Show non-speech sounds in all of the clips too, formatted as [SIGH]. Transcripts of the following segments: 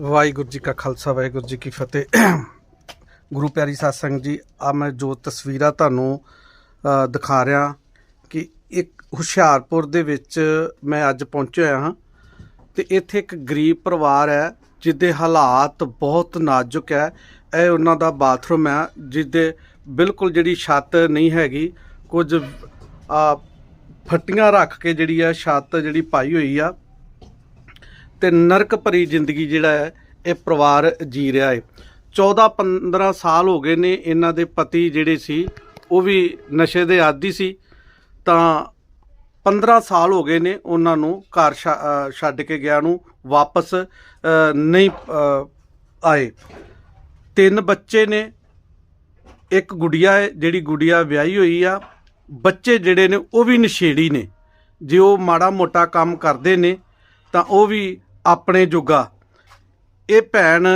ਵਾਹਿਗੁਰੂ ਜੀ ਕਾ ਖਾਲਸਾ, ਵਾਹਿਗੁਰੂ ਜੀ ਕੀ ਫਤਿਹ। ਗੁਰੂ ਪਿਆਰੀ ਸਾਧ ਸੰਗਤ ਜੀ ਆ ਮੈਂ ਜੋ ਤਸਵੀਰਾਂ ਤੁਹਾਨੂੰ ਦਿਖਾ ਰਿਹਾ ਕਿ ਇੱਕ ਹੁਸ਼ਿਆਰਪੁਰ ਦੇ ਵਿੱਚ ਮੈਂ ਅੱਜ ਪਹੁੰਚਿਆ ਹਾਂ ਤੇ ਇੱਥੇ ਇੱਕ ਗਰੀਬ ਪਰਿਵਾਰ ਹੈ, ਜਿਹਦੇ ਹਾਲਾਤ ਬਹੁਤ ਨਾਜ਼ੁਕ ਹੈ। ਇਹ ਉਹਨਾਂ ਦਾ ਬਾਥਰੂਮ ਹੈ, ਜਿਹਦੇ ਬਿਲਕੁਲ ਜਿਹੜੀ ਛੱਤ ਨਹੀਂ ਹੈਗੀ, ਕੁਝ ਆ ਫੱਟੀਆਂ ਰੱਖ ਕੇ ਜਿਹੜੀ ਆ ਛੱਤ ਜਿਹੜੀ ਪਾਈ ਹੋਈ ਆ। ਤੇ ਨਰਕ ਭਰੀ ਜ਼ਿੰਦਗੀ ਜਿਹੜਾ ਹੈ, ਇਹ ਪਰਿਵਾਰ ਜੀ ਰਿਹਾ ਹੈ। 14 15 ਸਾਲ ਹੋ ਗਏ ਨੇ ਇਹਨਾਂ ਦੇ ਪਤੀ ਜਿਹੜੇ ਸੀ, ਉਹ ਵੀ ਨਸ਼ੇ ਦੇ ਆਦੀ ਸੀ। ਤਾਂ 15 ਸਾਲ ਹੋ ਗਏ ਨੇ ਉਹਨਾਂ ਨੂੰ ਘਰ ਛ- ਛੱਡ ਕੇ ਗਿਆ ਨੂੰ, ਵਾਪਸ ਨਹੀਂ ਆਏ। ਤਿੰਨ ਬੱਚੇ ਨੇ, ਇੱਕ ਗੁੜੀਆ ਹੈ, ਜਿਹੜੀ ਗੁੜੀਆ ਵਿਆਹੀ ਹੋਈ ਆ। ਬੱਚੇ ਜਿਹੜੇ ਨੇ, ਉਹ ਵੀ ਨਸ਼ੇੜੀ ਨੇ। ਜੇ ਉਹ ਮਾੜਾ ਮੋਟਾ ਕੰਮ ਕਰਦੇ ਨੇ, ਤਾਂ ਉਹ ਵੀ ਆਪਣੇ ਜੋਗਾ। ਇਹ ਭੈਣ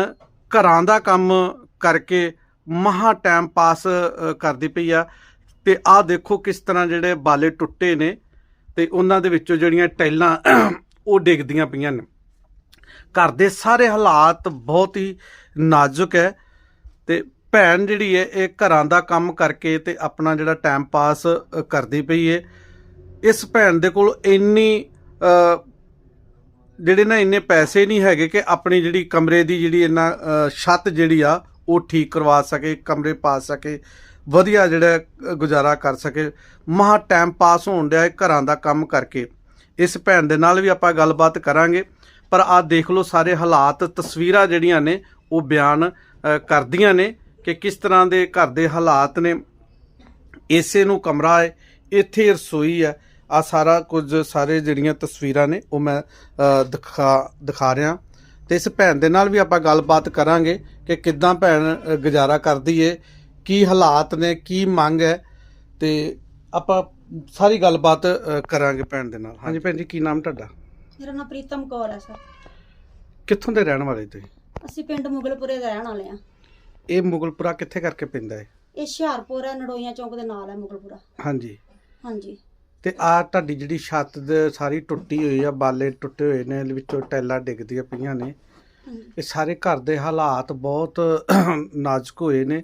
ਘਰਾਂ ਦਾ ਕੰਮ ਕਰਕੇ ਮਹਾ ਟਾਈਮ ਪਾਸ ਕਰਦੀ ਪਈ ਆ। ਤੇ ਆਹ ਦੇਖੋ ਕਿਸ ਤਰ੍ਹਾਂ ਜਿਹੜੇ ਬਾਲੇ ਟੁੱਟੇ ਨੇ ਤੇ ਉਹਨਾਂ ਦੇ ਵਿੱਚੋਂ ਜਿਹੜੀਆਂ ਟੈਲਾਂ ਉਹ ਡਿੱਗਦੀਆਂ ਪਈਆਂ ਨੇ। ਘਰ ਦੇ ਸਾਰੇ ਹਾਲਾਤ ਬਹੁਤ ਹੀ ਨਾਜ਼ੁਕ ਹੈ ਤੇ ਭੈਣ ਜਿਹੜੀ ਹੈ, ਇਹ ਘਰਾਂ ਦਾ ਕੰਮ ਕਰਕੇ ਤੇ ਆਪਣਾ ਜਿਹੜਾ ਟਾਈਮ ਪਾਸ ਕਰਦੀ ਪਈ ਹੈ। ਇਸ ਭੈਣ ਦੇ ਕੋਲ ਇੰਨੀ ਜਿਹੜੇ ਨਾ ਇੰਨੇ ਪੈਸੇ ਨਹੀਂ ਹੈਗੇ ਕਿ ਆਪਣੀ ਜਿਹੜੀ ਕਮਰੇ ਦੀ ਜਿਹੜੀ ਇਹਨਾਂ ਛੱਤ ਜਿਹੜੀ ਆ, ਉਹ ਠੀਕ ਕਰਵਾ ਸਕੇ, ਕਮਰੇ ਪਾ ਸਕੇ, ਵਧੀਆ ਜਿਹੜਾ ਗੁਜ਼ਾਰਾ ਕਰ ਸਕੇ। ਮਹਾ ਟਾਈਮ ਪਾਸ ਹੋਣ ਡਿਆ ਹੈ ਘਰਾਂ ਦਾ ਕੰਮ ਕਰਕੇ। ਇਸ ਭੈਣ ਦੇ ਨਾਲ ਵੀ ਆਪਾਂ ਗੱਲਬਾਤ ਕਰਾਂਗੇ, ਪਰ ਆਹ ਦੇਖ ਲਓ ਸਾਰੇ ਹਾਲਾਤ, ਤਸਵੀਰਾਂ ਜਿਹੜੀਆਂ ਨੇ, ਉਹ ਬਿਆਨ ਕਰਦੀਆਂ ਨੇ ਕਿ ਕਿਸ ਤਰ੍ਹਾਂ ਦੇ ਘਰ ਦੇ ਹਾਲਾਤ ਨੇ। ਇਸੇ ਨੂੰ ਕਮਰਾ ਹੈ, ਇੱਥੇ ਰਸੋਈ ਹੈ ਆ ਸਾਰਾ ਕੁਝ ਸਾਰੇ ਜਿਹੜੀਆਂ ਤਸਵੀਰਾਂ ਨੇ ਉਹ ਮੈਂ ਦਿਖਾ ਦਿਖਾ ਰਿਹਾ। ਤੇ ਇਸ ਭੈਣ ਦੇ ਨਾਲ ਵੀ ਆਪਾਂ ਗੱਲਬਾਤ ਕਰਾਂਗੇ ਕਿ ਕਿੱਦਾਂ ਭੈਣ ਗੁਜ਼ਾਰਾ ਕਰਦੀ ਏ ਕੀ ਹਾਲਾਤ ਨੇ ਕੀ ਮੰਗ ਹੈ। ਤੇ ਆਪਾਂ ਸਾਰੀ ਗੱਲਬਾਤ ਕਰਾਂਗੇ ਭੈਣ ਦੇ ਨਾਲ। ਹਾਂਜੀ ਭੈਣ ਜੀ ਕੀ ਨਾਮ ਤੁਹਾਡਾ? ਮੇਰਾ ਨਾਮ ਪ੍ਰੀਤਮ ਕੌਰ ਹੈ ਸਰ। ਕਿੱਥੋਂ ਦੇ ਰਹਿਣ ਵਾਲੇ ਤੁਸੀਂ? ਅਸੀਂ ਪਿੰਡ ਮੁਗਲਪੁਰੇ ਦੇ ਰਹਿਣ ਵਾਲੇ ਆ ਇਹ ਮੁਗਲਪੁਰਾ ਕਿੱਥੇ ਕਰਕੇ ਪੈਂਦਾ ਹੈ ਇਹ ਹੁਸ਼ਿਆਰਪੁਰ ਹੈ ਨੜੋਈਆਂ ਚੌਂਕ ਦੇ ਨਾਲ ਹੈ ਮੁਗਲਪੁਰਾ। ਹਾਂਜੀ। ਹਾਂਜੀ। ਤੇ ਆ ਤੁਹਾਡੀ ਜਿਹੜੀ ਛੱਤ ਦੇ ਸਾਰੀ ਟੁੱਟੀ ਹੋਈ ਆ ਬਾਲੇ ਟੁੱਟੇ ਹੋਏ ਨੇ ਇਹਦੇ ਵਿੱਚੋਂ ਟੈਲਾਂ ਡਿੱਗਦੀਆਂ ਪਈਆਂ ਨੇ। ਇਹ ਸਾਰੇ ਘਰ ਦੇ ਹਾਲਾਤ ਬਹੁਤ [CLEARS THROAT] ਨਾਜ਼ੁਕ ਹੋਏ ਨੇ।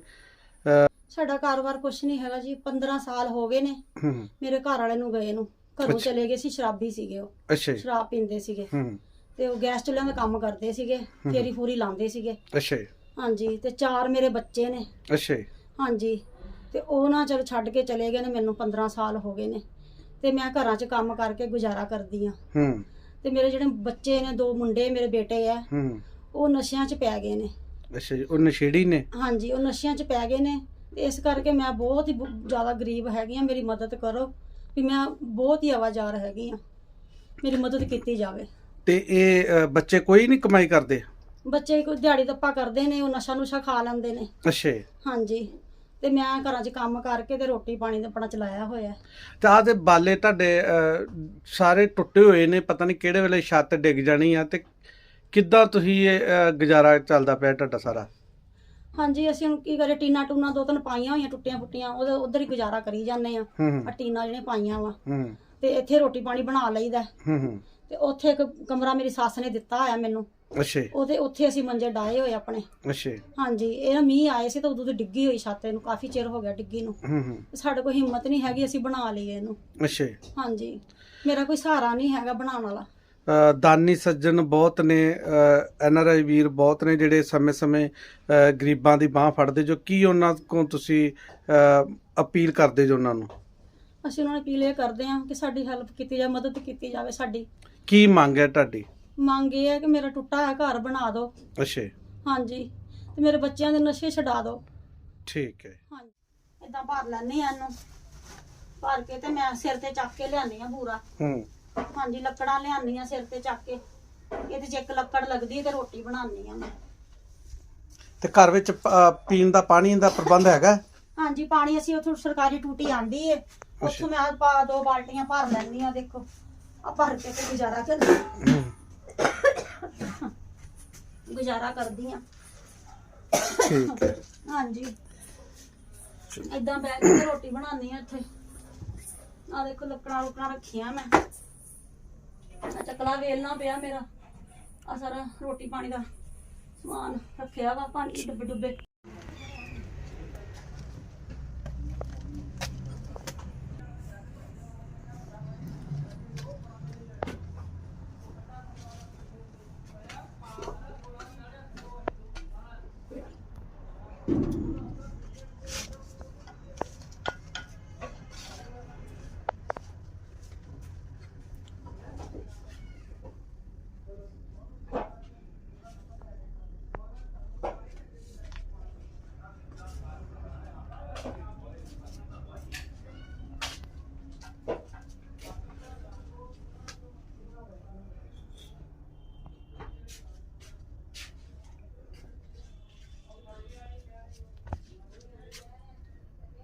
ਸਾਡਾ ਕਾਰੋਬਾਰ ਕੁਛ ਨਹੀਂ ਹੈਗਾ ਜੀ 15 ਸਾਲ ਹੋ ਗਏ ਨੇ ਮੇਰੇ ਘਰ ਵਾਲੇ ਨੂੰ ਗਏ ਨੂੰ। ਘਰੋਂ ਅੱਛਾ। ਚਲੇ ਗਏ ਸੀ ਸ਼ਰਾਬੀ ਸੀਗੇ ਉਹ। ਅੱਛਾ ਜੀ, ਸ਼ਰਾਬ ਪੀਂਦੇ ਸੀਗੇ। ਹੂੰ। ਤੇ ਉਹ ਗੈਸ ਚੁੱਲ੍ਹਿਆਂ ਦਾ ਕੰਮ ਕਰਦੇ ਸੀਗੇ ਫੇਰੀ ਫੂਰੀ ਲਾਉਂਦੇ ਸੀਗੇ। ਅੱਛਾ ਜੀ, ਹਾਂਜੀ ਤੇ ਚਾਰ ਮੇਰੇ ਬੱਚੇ ਨੇ। ਅੱਛਾ ਜੀ, ਹਾਂਜੀ ਤੇ ਉਹ ਨਾ ਚਲ ਛੱਡ ਕੇ ਚਲੇ ਗਏ ਨੇ ਮੈਨੂੰ 15 ਸਾਲ ਹੋ ਗਏ ਨੇ। ਤੇ ਮੈਂ ਘਰਾਂ 'ਚ ਕੰਮ ਕਰਕੇ ਗੁਜ਼ਾਰਾ ਕਰਦੀ ਆ। ਹੂੰ। ਤੇ ਮੇਰੇ ਜਿਹੜੇ ਬੱਚੇ ਨੇ ਦੋ ਮੁੰਡੇ ਮੇਰੇ ਬੇਟੇ ਆ ਹੂੰ। ਉਹ ਨਸ਼ਿਆਂ 'ਚ ਪੈ ਗਏ ਨੇ। ਅੱਛਾ ਜੀ ਉਹ ਨਸ਼ੇੜੀ ਨੇ? ਹਾਂਜੀ ਉਹ ਨਸ਼ਿਆਂ 'ਚ ਪੈ ਗਏ ਨੇ। ਤੇ ਇਸ ਕਰਕੇ ਮੈਂ ਬਹੁਤ ਹੀ ਬ- ਜ਼ਿਆਦਾ ਗਰੀਬ ਹੈਗੀ ਆ। ਮੇਰੀ ਮਦਦ ਕਰੋ ਵੀ ਮੈਂ ਬਹੁਤ ਹੀ ਆਵਾਜ਼ਾਰ ਹੈਗੀ ਆ। ਮੇਰੀ ਮਦਦ ਕੀਤੀ ਜਾਵੇ। ਤੇ ਇਹ ਅ, ਬੱਚੇ ਕੋਈ ਨਹੀਂ ਕਮਾਈ ਕਰਦੇ? ਬੱਚੇ ਕੋਈ ਦਿਹਾੜੀ ਦੱਪਾ ਕਰਦੇ ਨੇ ਉਹ ਨਸ਼ਾ ਨੁਸ਼ਾ ਖਾ ਲੈਂਦੇ ਨੇ। ਅੱਛਾ ਜੀ। ਹਾਂਜੀ। ਤੇ ਮੈਂ ਘਰਾਂ 'ਚ ਕੰਮ ਕਰਕੇ ਤੇ ਰੋਟੀ ਪਾਣੀ ਦਾ ਆਪਣਾ ਚਲਾਇਆ ਹੋਇਆ। ਤੇ ਆਹ ਦੇ ਬਾਲੇ ਤੁਹਾਡੇ ਸਾਰੇ ਟੁੱਟੇ ਹੋਏ ਨੇ ਪਤਾ ਨਹੀਂ ਕਿਹੜੇ ਵੇਲੇ ਛੱਤ ਡਿੱਗ ਜਾਣੀ ਆ ਤੇ ਕਿੱਦਾਂ ਤੁਸੀਂ ਇਹ ਗੁਜ਼ਾਰਾ ਚੱਲਦਾ ਪਿਆ ਤੁਹਾਡਾ ਸਾਰਾ? ਹਾਂਜੀ ਅਸੀਂ ਹੁਣ ਕੀ ਕਰੇ ਟੀਨਾ ਟੂਨਾ ਦੋ ਤਿੰਨ ਪਾਈਆਂ ਹੋਈਆਂ ਟੁੱਟੀਆਂ ਫੁੱਟੀਆਂ ਉਹਦੇ ਉਧਰ ਹੀ ਗੁਜ਼ਾਰਾ ਕਰੀ ਜਾਂਦੇ ਆ। ਹੂੰ ਆ ਟੀਨਾ ਜਿਹੜੀਆਂ ਪਾਈਆਂ ਵਾ ਹੂੰ। ਤੇ ਇੱਥੇ ਰੋਟੀ ਪਾਣੀ ਬਣਾ ਲਈਦਾ। ਹੂੰ ਹੂੰ। ਤੇ ਉੱਥੇ ਇੱਕ ਕਮਰਾ ਮੇਰੀ ਸੱਸ ਨੇ ਦਿੱਤਾ ਹੋਇਆ ਮੈਨੂੰ। ਅੱਛਾ ਜੀ, ਉਹਦੇ ਉੱਥੇ ਅਸੀਂ ਮੰਜੇ ਡਾਏ ਹੋਏ ਆਪਣੇ। ਅੱਛਾ ਜੀ, ਹਾਂਜੀ ਇਹ ਨਾ ਮੀਂਹ ਆਏ ਸੀ ਤਾਂ ਉਦੋਂ ਤੇ ਡਿੱਗੀ ਹੋਈ ਛੱਤ ਇਹਨੂੰ ਕਾਫੀ ਚਿਰ ਹੋ ਗਿਆ ਡਿੱਗੀ ਨੂੰ। ਹੂੰ ਹੂੰ। ਸਾਡੇ ਕੋਲ ਹਿੰਮਤ ਨਹੀਂ ਹੈਗੀ ਅਸੀਂ ਬਣਾ ਲਈਏ ਇਹਨੂੰ। ਅੱਛਾ ਜੀ। ਹਾਂਜੀ ਮੇਰਾ ਕੋਈ ਸਹਾਰਾ ਨਹੀਂ ਹੈਗਾ ਬਣਾਉਣ ਵਾਲਾ। ਅ, ਦਾਨੀ ਸੱਜਣ ਬਹੁਤ ਨੇ ਐਨ ਆਰ ਆਈ ਵੀਰ ਬਹੁਤ ਨੇ ਜਿਹੜੇ ਸਮੇਂ-ਸਮੇਂ ਅ, ਗਰੀਬਾਂ ਦੀ ਬਾਹ ਫੜਦੇ ਜੋ ਕੀ ਉਹਨਾਂ ਕੋਲ ਤੁਸੀਂ ਅ, ਅਪੀਲ ਕਰਦੇ ਜੋ ਉਹਨਾਂ ਨੂੰ? ਅਸੀਂ ਉਹਨਾਂ ਨੂੰ ਅਪੀਲ ਇਹ ਕਰਦੇ ਹਾਂ ਕਿ ਸਾਡੀ ਹੈਲਪ ਕੀਤੀ ਜਾਵੇ ਮਦਦ ਕੀਤੀ ਜਾਵੇ ਸਾਡੀ। ਕੀ ਮੰਗ ਹੈ ਤੁਹਾਡੀ? ਮੰਗ ਇਹ ਹੈ ਕਿ ਮੇਰਾ ਟੁੱਟਾ ਹੋਇਆ ਘਰ ਬਣਾ ਦਿਓ ਅੱਛਾ ਜੀ, ਹਾਂਜੀ। ਤੇ ਮੇਰੇ ਬੱਚਿਆਂ ਦੇ ਨਸ਼ੇ ਛਡਾ ਦਿਓ ਠੀਕ ਹੈ। ਹਾਂਜੀ। ਇਦਾਂ ਭਰ ਲੈਣੀ ਆ ਇਹਨੂੰ। ਭਰ ਕੇ ਤੇ ਮੈਂ ਸਿਰ ਤੇ ਚੱਕ ਕੇ ਲਿਆਨੀ ਆ ਪੂਰਾ ਹੂੰ। ਹਾਂਜੀ ਲੱਕੜਾਂ ਲਿਆਨੀ ਆ ਸਿਰ ਤੇ ਚੱਕ ਕੇ। ਇਹਦੇ 'ਚ ਇੱਕ ਲੱਕੜ ਲੱਗਦੀ ਹੈ ਤੇ ਰੋਟੀ ਬਣਾਉਣੀ ਆ ਮੈਂ। ਤੇ ਘਰ ਵਿੱਚ ਅ, ਪੀਣ ਦਾ ਪਾਣੀ ਦਾ ਪ੍ਰਬੰਧ ਹੈਗਾ? ਹਾਂਜੀ ਪਾਣੀ ਅਸੀਂ ਉੱਥੋਂ ਸਰਕਾਰੀ ਟੂਟੀ ਆਂਦੀ ਏ। ਉੱਥੋਂ ਮੈਂ ਆਹ ਪਾ ਦੋ ਬਾਲਟੀਆਂ ਭਰ ਲੈਂਦੀ ਆ ਦੇਖੋ। ਆ ਭਰ ਕੇ ਤੇ ਗੁਜ਼ਾਰਾ ਕਰ ਹੂੰ, ਗੁਜ਼ਾਰਾ ਕਰਦੀ ਆ। ਠੀਕ ਹੈ। ਹਾਂਜੀ। ਇਦਾਂ ਬੈਠ ਕੇ ਰੋਟੀ ਬਣਾਉਣੀ ਆ ਇੱਥੇ ਆ ਦੇਖੋ ਲੱਕੜਾਂ ਲੁਕੜਾਂ ਰੱਖੀਆਂ ਮੈਂ। ਆਹ ਚੱਕਲਾ ਵੇਲਣਾ ਪਿਆ ਮੇਰਾ। ਆ ਸਾਰਾ ਰੋਟੀ ਪਾਣੀ ਦਾ ਸਮਾਨ ਰੱਖਿਆ ਵਾ ਪਾਣੀ ਡੱਬੇ ਡੁੱਬੇ।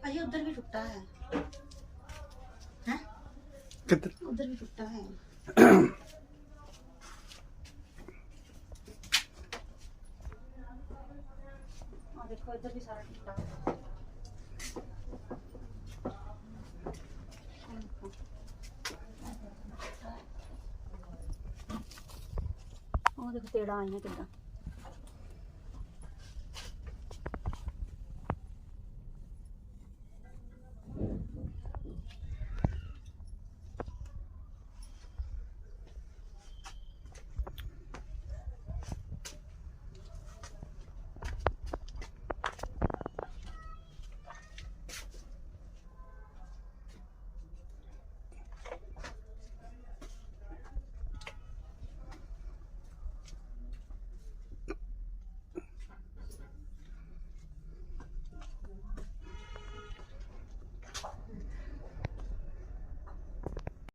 अजय उधर भी टूटा है हैं ਕਿੱਧਰ उधर भी टूटा है हाँ देखो इधर भी सारा टूटा है ਉਹ ਦੇਖ ਤੇੜਾ ਆਈਆਂ ਕਿੱਦਾਂ